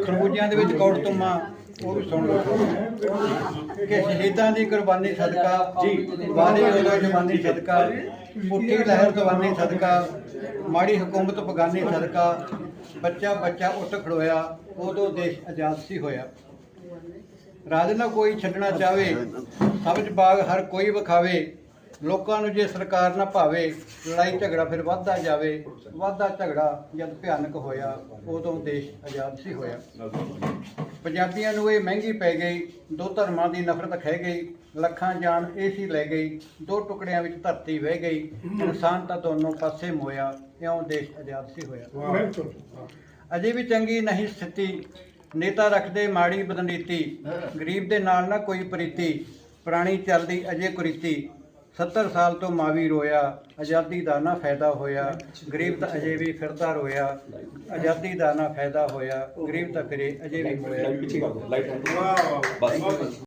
ਖਰਬੂਜਿਆਂ ਦੇ ਵਿੱਚ ਕੌੜ ਤੁਮਾ ਉਹ ਵੀ ਸੁਣ ਲਓ। ਕਿ ਸ਼ਹੀਦਾਂ ਦੀ ਕੁਰਬਾਨੀ ਸਦਕਾ ਜੀ। ਵਾਲੀ ਉਹਦਾ ਜਵਾਨੀ ਸਦਕਾ ਪੁੱਠੀ ਲਹਿਰ ਦਵਾਨੀ ਸਦਕਾ ਮਾੜੀ ਹਕੂਮਤ ਬਗਾਨੀ ਸਦਕਾ ਬੱਚਾ ਬੱਚਾ ਉੱਠ ਖੜੋਇਆ ਉਦੋਂ ਦੇਸ਼ ਆਜ਼ਾਦ ਸੀ ਹੋਇਆ। ਰਾਜ ਨਾ ਕੋਈ ਛੱਡਣਾ ਚਾਵੇ ਸਬਜ ਬਾਗ ਹਰ ਕੋਈ ਵਿਖਾਵੇ ਲੋਕਾਂ ਨੂੰ ਜੇ ਸਰਕਾਰ ਨਾ ਭਾਵੇ ਲੜਾਈ ਝਗੜਾ ਫਿਰ ਵੱਧਦਾ ਜਾਵੇ ਵੱਧਦਾ ਝਗੜਾ ਜਦ ਭਿਆਨਕ ਹੋਇਆ ਉਦੋਂ ਦੇਸ਼ ਆਜ਼ਾਦ ਸੀ ਹੋਇਆ। ਪੰਜਾਬੀਆਂ ਨੂੰ ਇਹ ਮਹਿੰਗੀ ਪੈ ਗਈ ਦੋ ਧਰਮਾਂ ਦੀ ਨਫ਼ਰਤ ਖਹਿ ਗਈ ਲੱਖਾਂ ਜਾਨ ਇਹ ਸੀ ਲੈ ਗਈ ਦੋ ਟੁਕੜਿਆਂ ਵਿੱਚ ਧਰਤੀ ਵਹਿ ਗਈ ਇਨਸਾਨ ਤਾਂ ਦੋਨੋਂ ਪਾਸੇ ਮੋਇਆ ਇਉਂ ਦੇਸ਼ ਆਜ਼ਾਦ ਸੀ ਹੋਇਆ। ਅਜੇ ਵੀ ਚੰਗੀ ਨਹੀਂ ਸਥਿਤੀ ਨੇਤਾ ਰੱਖਦੇ ਮਾੜੀ ਬਦਨੀਤੀ ਗਰੀਬ ਦੇ ਨਾਲ ਨਾ ਕੋਈ ਪ੍ਰੀਤੀ ਪੁਰਾਣੀ ਚੱਲਦੀ ਅਜੇ ਕੁਰੀਤੀ 70 ਸਾਲ ਤੋਂ ਮਾਵੀ ਰੋਇਆ ਆਜ਼ਾਦੀ ਦਾ ਨਾ ਫਾਇਦਾ ਹੋਇਆ ਗਰੀਬ ਤਾਂ ਅਜੇ ਵੀ ਫਿਰਦਾ ਰੋਇਆ ਆਜ਼ਾਦੀ ਦਾ ਨਾ ਫਾਇਦਾ ਹੋਇਆ ਗਰੀਬ ਤਾਂ ਫਿਰੇ ਅਜੇ ਵੀ ਹੋਇਆ। ਲਾਈਟ ਬਸ।